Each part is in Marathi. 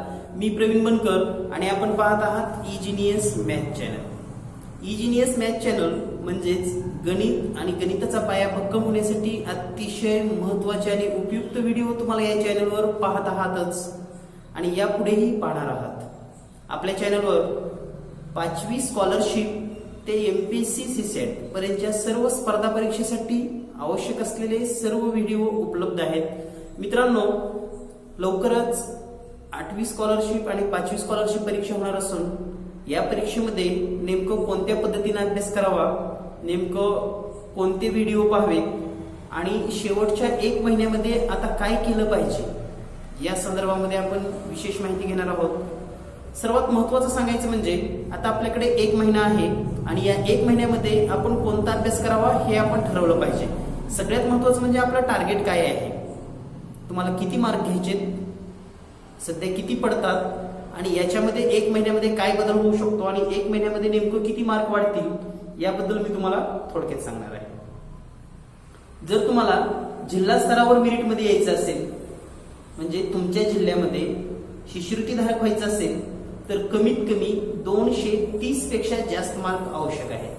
नमस्कार मी प्रवीण बनकर आणि आपण पाहत आहात Ingenious Math channel Ingenious Math channel म्हणजेच गणित आणि गणिताचा पाया भक्कम होण्यासाठी अतिशय महत्त्वाचे आणि उपयुक्त व्हिडिओ तुम्हाला या चॅनलवर पाहत आहातच. आणि यापुढेही पाहणार आहात. आपल्या चॅनलवर पाचवी स्कॉलरशिप ते M P S C C SET पर्यंतच्या सर्व स्पर्धा परीक्षेसाठी आवश्यक असलेले सर्व व्हिडिओ उपलब्ध आहेत. मित्रांनो लवकरच आठवी स्कॉलरशिप आणि पाचवी स्कॉलरशिप परीक्षा होणार असून या परीक्षेमध्ये नेमकं कोणत्या पद्धतीने अभ्यास करावा नेमकं कोणते व्हिडिओ पाहावे आणि शेवटच्या एक महिन्यामध्ये आता काय केलं पाहिजे या संदर्भामध्ये आपण विशेष माहिती घेणार आहोत. सर्वात महत्वाचं सांगायचं म्हणजे आता आपल्याकडे एक महिना आहे आणि या एक महिन्यामध्ये आपण कोणता अभ्यास करावा हे आपण ठरवलं पाहिजे. सगळ्यात महत्वाचं म्हणजे आपलं टार्गेट काय आहे? तुम्हाला किती मार्क घ्यायचे सध्या किती पडतात आणि याच्यामध्ये एक महिन्यामध्ये काय बदल होऊ शकतो आणि एक महिन्यामध्ये नेमकं किती मार्क वाढतील याबद्दल मी तुम्हाला थोडक्यात सांगणार आहे. जर तुम्हाला जिल्हा स्तरावर मेरिटमध्ये यायचं असेल म्हणजे तुमच्या जिल्ह्यामध्ये शिष्यवृत्तीधारक व्हायचं असेल तर कमीत कमी दोनशे तीसपेक्षा जास्त मार्क आवश्यक आहे.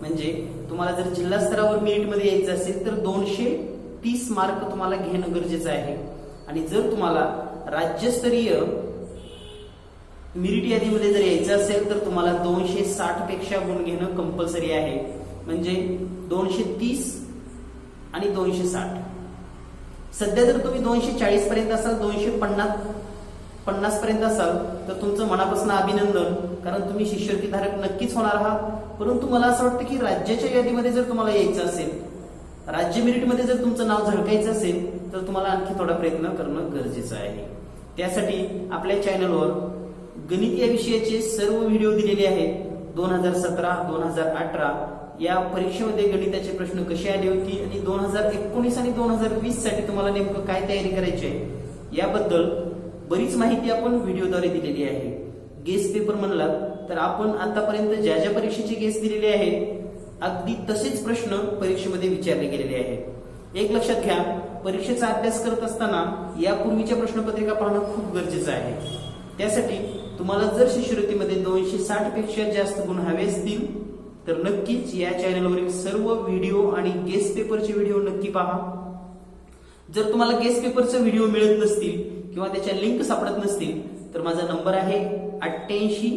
म्हणजे तुम्हाला जर जिल्हा स्तरावर मेरिटमध्ये यायचं असेल तर दोनशे तीस मार्क तुम्हाला घेणं गरजेचं आहे. आणि जर तुम्हाला राज्यस्तरीय मिरिट यादीमध्ये जर यायचं असेल तर तुम्हाला दोनशे साठपेक्षा गुण घेणं कंपल्सरी आहे. म्हणजे दोनशे तीस आणि दोनशे साठ. सध्या जर तुम्ही दोनशे चाळीस पर्यंत असाल दोनशे पन्नास पन्नास पर्यंत असाल तर तुमचं मनापासून अभिनंदन. कारण तुम्ही शिष्यवृत्तीधारक नक्कीच होणार आहात. परंतु मला असं वाटतं की राज्याच्या यादीमध्ये जर तुम्हाला यायचं असेल राज्य मेरिटमध्ये जर तुमचं नाव झळकायचं असेल तर तुम्हाला आणखी थोडा प्रयत्न करणं गरजेचं आहे. त्यासाठी आपल्या चॅनलवर गणित या विषयाचे सर्व व्हिडिओ दिलेले आहेत. दोन हजार सतरा दोन हजार अठरा या परीक्षेमध्ये गणिताचे प्रश्न कसे आले होते आणि दोन हजार एकोणीस आणि दोन हजार वीससाठी तुम्हाला नेमकं काय तयारी करायची आहे याबद्दल बरीच माहिती आपण व्हिडिओद्वारे दिलेली आहे. गेस पेपर म्हणला तर आपण आतापर्यंत ज्या ज्या परीक्षेचे गेस दिलेले आहेत अगदी तसेच प्रश्न परीक्षेमध्ये विचारले गेलेले आहेत. एक लक्षात घ्या परीक्षेचा अभ्यास करत असताना यापूर्वीच्या प्रश्नपत्रिका पाहणं खूप गरजेचं आहे. त्यासाठी तुम्हाला जर शिष्यवृत्तीमध्ये दोनशे साठपेक्षा जास्त गुण हवे असतील तर नक्कीच या चॅनलवरील सर्व व्हिडिओ आणि गेस्ट पेपरचे व्हिडिओ नक्की पहा. जर तुम्हाला गेस्ट पेपरचे व्हिडिओ मिळत नसतील किंवा त्याच्या लिंक सापडत नसतील तर माझा नंबर आहे अठ्ठ्याऐंशी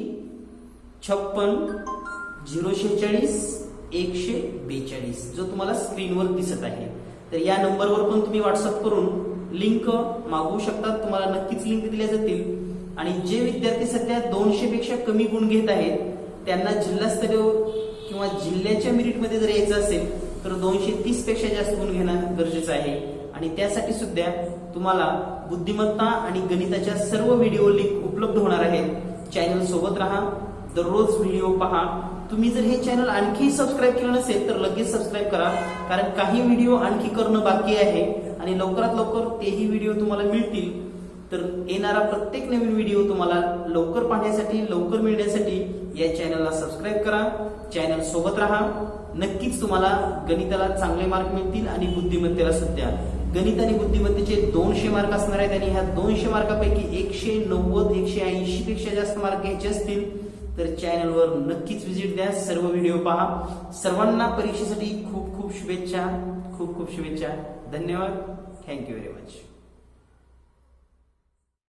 छप्पन झिरो शेहेचाळीस एकशे बेचाळीस जो तुम्हाला स्क्रीनवर दिसत आहे. तर या नंबरवर पण तुम्ही व्हॉट्सअप करून लिंक मागवू शकता. तुम्हाला नक्कीच लिंक दिल्या जातील. आणि जे विद्यार्थी सध्या दोनशे पेक्षा कमी गुण घेत आहेत त्यांना जिल्हास्तरीय किंवा जिल्ह्याच्या मेरिटमध्ये जर यायचं असेल तर दोनशे तीसपेक्षा जास्त गुण घेणं गरजेचं आहे. आणि त्यासाठी सुद्धा तुम्हाला बुद्धिमत्ता आणि गणिताच्या सर्व व्हिडिओ लिंक उपलब्ध होणार आहेत. चॅनल सोबत राहा. दररोज व्हिडिओ पहा. तुम्ही जर हे चॅनल आणखी सबस्क्राईब केलं नसेल तर लगेच सबस्क्राईब करा. कारण काही व्हिडिओ आणखी करणं बाकी आहे आणि लवकरात लवकर तेही व्हिडिओ तुम्हाला मिळतील. तर येणारा प्रत्येक नवीन व्हिडिओ तुम्हाला लवकर पाहण्यासाठी लवकर मिळण्यासाठी या चॅनलला सबस्क्राईब करा. चॅनल सोबत राहा. नक्कीच तुम्हाला गणिताला चांगले मार्क मिळतील आणि बुद्धिमत्तेला सुद्धा. गणित आणि बुद्धिमत्तेचे दोनशे मार्क असणार आहेत आणि ह्या दोनशे मार्कापैकी एकशे नव्वद एकशे ऐंशी पेक्षा जास्त मार्क घ्यायचे असतील. तर चॅनलवर नक्कीच व्हिजिट द्या. सर्व व्हिडिओ पहा. सर्वांना परीक्षेसाठी खूप खूप शुभेच्छा. खूप खूप शुभेच्छा. धन्यवाद. Thank you very much